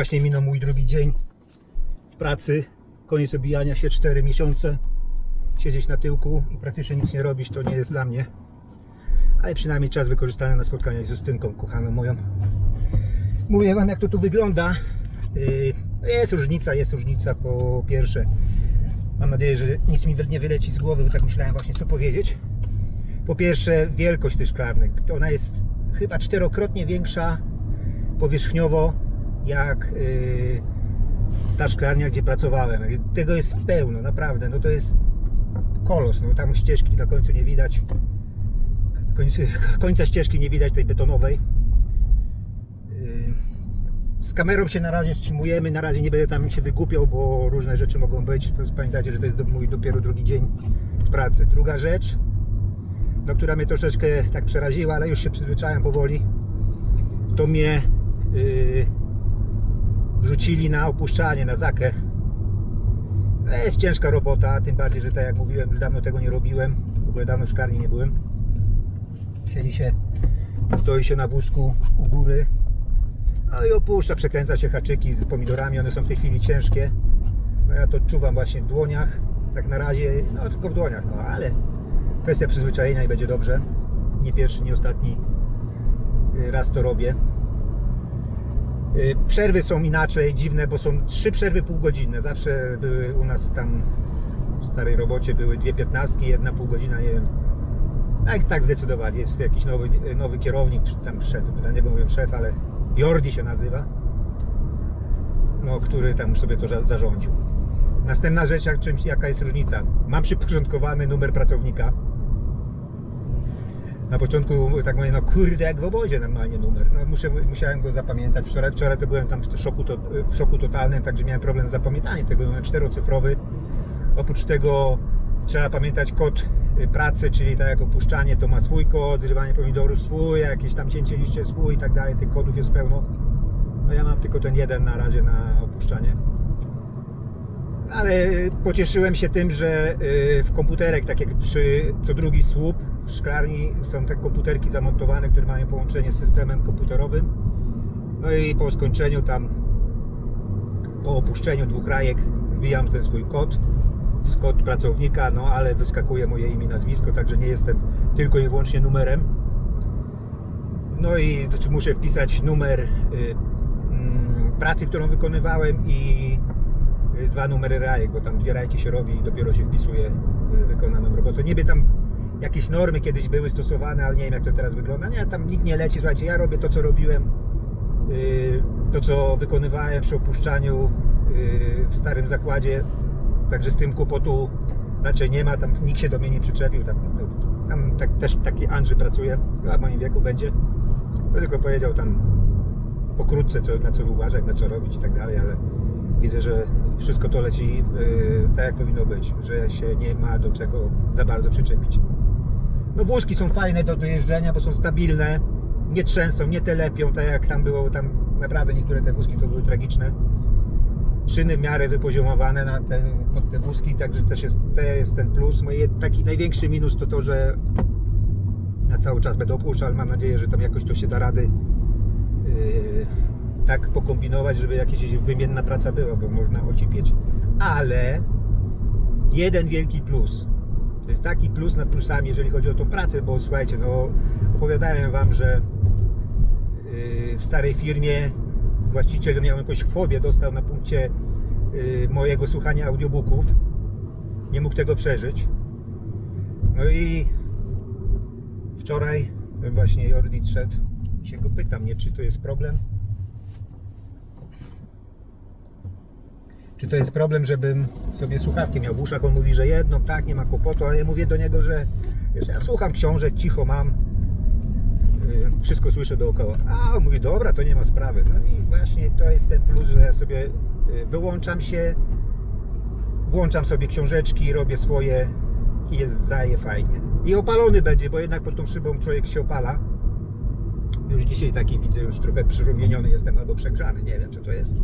Właśnie minął mój drugi dzień pracy. Koniec obijania się 4 miesiące. Siedzieć na tyłku i praktycznie nic nie robić to nie jest dla mnie. Ale przynajmniej czas wykorzystany na spotkania z Justynką, kochaną moją. Mówię Wam jak to tu wygląda. Yy, Jest różnica, jest różnica po pierwsze. Mam nadzieję, że nic mi nie wyleci z głowy, bo tak myślałem właśnie co powiedzieć. Po pierwsze wielkość tej szklarni. Ona jest chyba czterokrotnie większa powierzchniowo jak yy, ta szklarnia, gdzie pracowałem. Tego jest pełno, naprawdę. No to jest kolos. No tam ścieżki na końcu nie widać. Końca, ścieżki nie widać tej betonowej. Yy, Z kamerą się na razie wstrzymujemy. Na razie nie będę tam się wygłupiał, bo różne rzeczy mogą być. Pamiętajcie, że to jest mój dopiero drugi dzień pracy. Druga rzecz, no, która mnie troszeczkę tak przeraziła, ale już się przyzwyczaiłem powoli, to mnie yy, wrzucili na opuszczanie, na zakę. To jest ciężka robota, tym bardziej, że tak jak mówiłem, już dawno tego nie robiłem. W ogóle dawno w nie byłem. Siedzi się, stoi się na wózku u góry, no i opuszcza, przekręca się haczyki z pomidorami, one są w tej chwili ciężkie. No ja to odczuwam właśnie w dłoniach, tak na razie, no tylko w dłoniach, no ale kwestia przyzwyczajenia i będzie dobrze. Nie pierwszy, nie ostatni y, raz to robię. Y, Przerwy są inaczej, dziwne, bo są trzy przerwy półgodzinne. Zawsze były u nas tam w starej robocie były dwie piętnastki, jedna pół godzina, nie wiem. Tak, tak zdecydowali. Jest jakiś nowy, nowy kierownik, czy tam szef, na niego mówię szef, ale Jordi się nazywa. No, który tam sobie to za- zarządził. Następna rzecz, jak, czymś, jaka jest różnica. Mam przyporządkowany numer pracownika. Na początku tak mówię, no kurde, jak w obozie normalnie numer. No, muszę, musiałem go zapamiętać. Wczoraj, wczoraj to byłem tam w szoku, to, w szoku totalnym, także miałem problem z zapamiętaniem tego numeru czterocyfrowy. Oprócz tego trzeba pamiętać kod y, pracy, czyli tak jak opuszczanie to ma swój kod, zrywanie pomidorów swój, jakieś tam cięcie liście swój i tak dalej. Tych kodów jest pełno. No ja mam tylko ten jeden na razie na opuszczanie. Ale pocieszyłem się tym, że y, w komputerek, tak jak przy co drugi słup w szklarni są te komputerki zamontowane, które mają połączenie z systemem komputerowym. No i po skończeniu tam, po opuszczeniu dwóch rajek wbijam ten swój kod, kod pracownika, no ale wyskakuje moje imię nazwisko, także nie jestem tylko i wyłącznie numerem. No i muszę wpisać numer y, mm, pracy, którą wykonywałem i dwa numery rajek, bo tam dwie rajki się robi i dopiero się wpisuje y, wykonaną robotę. Niby tam jakieś normy kiedyś były stosowane, ale nie wiem jak to teraz wygląda. Nie, tam nikt nie leci. Słuchajcie, ja robię to, co robiłem, y, to, co wykonywałem przy opuszczaniu y, w starym zakładzie. Także z tym kłopotu raczej nie ma. Tam nikt się do mnie nie przyczepił. Tam, tam tak, też taki Andrzej pracuje, chyba w moim wieku będzie. Tylko powiedział tam pokrótce, co, na co uważać, na co robić i tak dalej, ale widzę, że wszystko to leci yy, tak, jak powinno być, że się nie ma do czego za bardzo przyczepić. No wózki są fajne do dojeżdżenia, bo są stabilne, nie trzęsą, nie telepią, tak jak tam było, tam naprawdę niektóre te wózki to były tragiczne. Szyny w miarę wypoziomowane na te, pod te wózki, także też jest, to jest ten plus. Moje, taki największy minus to to, że na cały czas będę opuszczał, ale mam nadzieję, że tam jakoś to się da rady yy, tak pokombinować, żeby jakaś wymienna praca była, bo można ocipieć. Ale jeden wielki plus. To jest taki plus nad plusami, jeżeli chodzi o tą pracę, bo słuchajcie, no opowiadałem Wam, że yy, w starej firmie właściciel miał jakąś fobię, dostał na punkcie yy, mojego słuchania audiobooków. Nie mógł tego przeżyć. No i wczoraj właśnie Jordi szedł się go pyta mnie, czy to jest problem. Czy to jest problem, żebym sobie słuchawki miał w uszach? On mówi, że jedną, tak, nie ma kłopotu, ale ja mówię do niego, że wiesz, ja słucham książek, cicho mam, yy, wszystko słyszę dookoła. A on mówi, dobra, to nie ma sprawy. No i właśnie to jest ten plus, że ja sobie yy, wyłączam się, włączam sobie książeczki, robię swoje i jest zaje fajnie. I opalony będzie, bo jednak pod tą szybą człowiek się opala. Już dzisiaj taki widzę, już trochę przyrumieniony jestem albo przegrzany, nie wiem co to jest.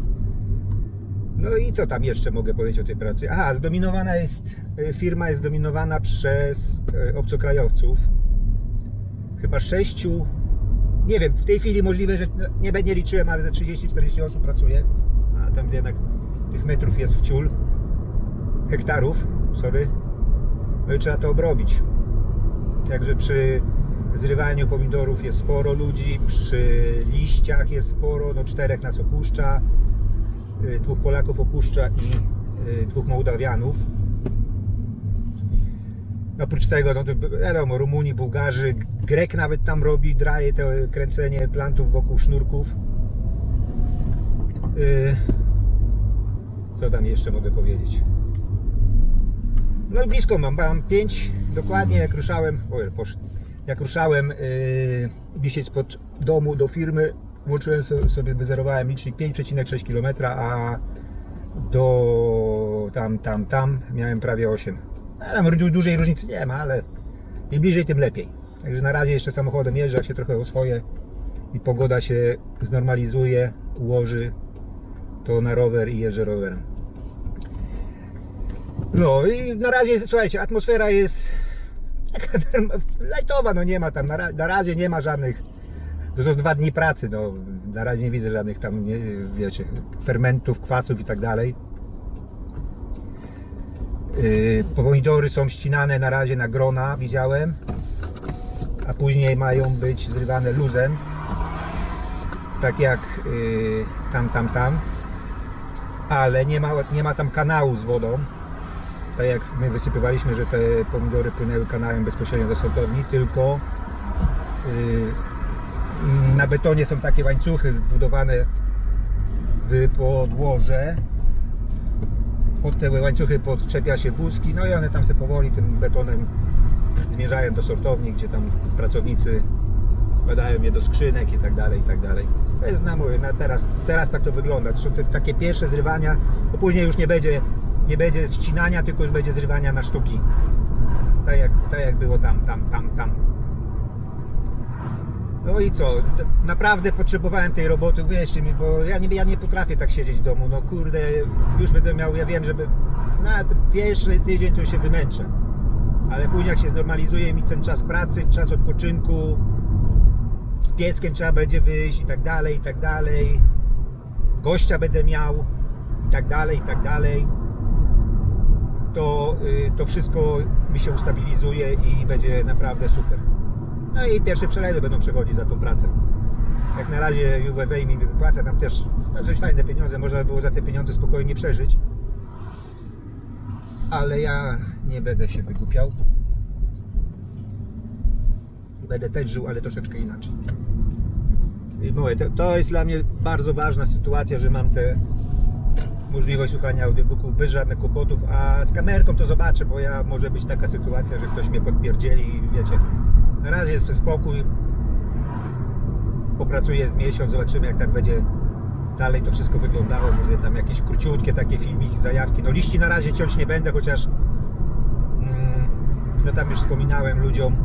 No i co tam jeszcze mogę powiedzieć o tej pracy? Aha, zdominowana jest, y, firma jest zdominowana przez y, obcokrajowców. Chyba sześciu, nie wiem, w tej chwili możliwe, że nie, nie liczyłem, ale ze 30-40 osób pracuje. tam jednak tych metrów jest w ciul, hektarów, sorry. No i trzeba to obrobić. Także przy zrywaniu pomidorów jest sporo ludzi, przy liściach jest sporo, no czterech nas opuszcza, dwóch Polaków opuszcza i y, dwóch Mołdawianów. Oprócz tego, no to wiadomo, Rumuni, Bułgarzy, Grek nawet tam robi, draje to kręcenie plantów wokół sznurków. Yy, Co tam jeszcze mogę powiedzieć? No i blisko mam, mam 5 dokładnie jak ruszałem, oj. Jak ruszałem yy, dzisiaj spod domu do firmy, włączyłem so- sobie, wyzerowałem licznik 5,6 km, a do tam, tam, tam miałem prawie 8. A Tam du- dużej różnicy nie ma, ale im bliżej, tym lepiej. Także na razie jeszcze samochodem jeżdżę, się trochę oswoję i pogoda się znormalizuje, ułoży, to na rower i jeżdżę rowerem. No i na razie, słuchajcie, atmosfera jest lajtowa, no nie ma tam, na, na razie nie ma żadnych, to są dwa dni pracy, no. Na razie nie widzę żadnych tam, nie, wiecie, fermentów, kwasów i tak dalej. Yy, Pomidory są ścinane na razie na grona, widziałem, a później mają być zrywane luzem, tak jak yy, tam, tam, tam, ale nie ma, nie ma tam kanału z wodą, tak jak my wysypywaliśmy, że te pomidory płynęły kanałem bezpośrednio do sortowni, tylko yy, na betonie są takie łańcuchy wbudowane w podłoże. Pod te łańcuchy podczepia się wózki, no i one tam sobie powoli tym betonem zmierzają do sortowni, gdzie tam pracownicy wkładają je do skrzynek i tak dalej, i tak dalej. To jest na mówię, na teraz, teraz tak to wygląda. To są takie pierwsze zrywania, bo później już nie będzie, nie będzie ścinania, tylko już będzie zrywania na sztuki. Tak jak, tak jak było tam, tam, tam, tam. No i co? Naprawdę potrzebowałem tej roboty, uwierzcie mi, bo ja nie, ja nie potrafię tak siedzieć w domu. No kurde, już będę miał, ja wiem, żeby na pierwszy tydzień to się wymęczę. Ale później jak się znormalizuje mi ten czas pracy, czas odpoczynku, z pieskiem trzeba będzie wyjść i tak dalej, i tak dalej. Gościa będę miał i tak dalej, i tak dalej. To, y, to wszystko mi się ustabilizuje i będzie naprawdę super. No i pierwsze przelewy będą przechodzić za tą pracę. Jak na razie UWW mi wypłaca tam też dość fajne pieniądze, można by było za te pieniądze spokojnie przeżyć. Ale ja nie będę się wygłupiał. Będę też żył, ale troszeczkę inaczej. I mówię, to, to jest dla mnie bardzo ważna sytuacja, że mam tę możliwość słuchania audiobooków bez żadnych kłopotów, a z kamerką to zobaczę, bo ja może być taka sytuacja, że ktoś mnie podpierdzieli i wiecie, na razie jest spokój, popracuję z miesiąc, zobaczymy jak tak będzie dalej to wszystko wyglądało, może tam jakieś króciutkie takie filmiki, zajawki, no liści na razie ciąć nie będę, chociaż mm, no tam już wspominałem ludziom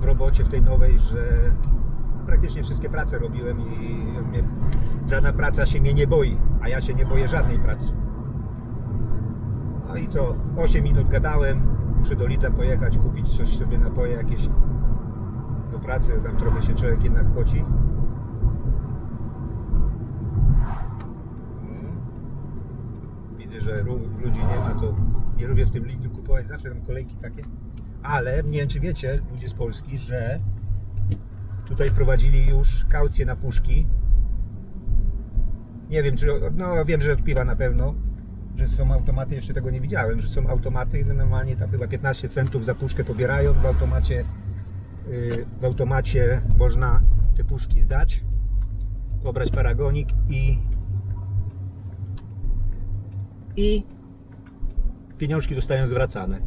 w robocie w tej nowej, że praktycznie wszystkie prace robiłem i mnie, żadna praca się mnie nie boi, a ja się nie boję żadnej pracy. No i co, 8 minut gadałem, muszę do Lidla pojechać, kupić coś sobie, napoje jakieś pracy, tam trochę się człowiek jednak poci. Mm. Widzę, że ludzi nie ma, to nie lubię w tym Lidlu kupować, zawsze tam kolejki takie. Ale nie wiem, czy wiecie, ludzie z Polski, że tutaj wprowadzili już kaucję na puszki. Nie wiem, czy. No, wiem, że od piwa na pewno. Że są automaty, jeszcze tego nie widziałem, że są automaty, no normalnie tam chyba 15 centów za puszkę pobierają w automacie. Yy, W automacie można te puszki zdać, pobrać paragonik i i pieniążki zostają zwracane.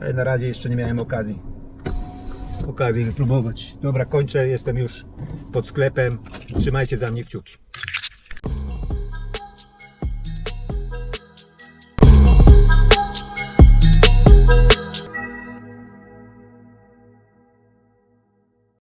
Ale na razie jeszcze nie miałem okazji okazji wypróbować. Dobra, kończę, jestem już pod sklepem. Trzymajcie za mnie kciuki.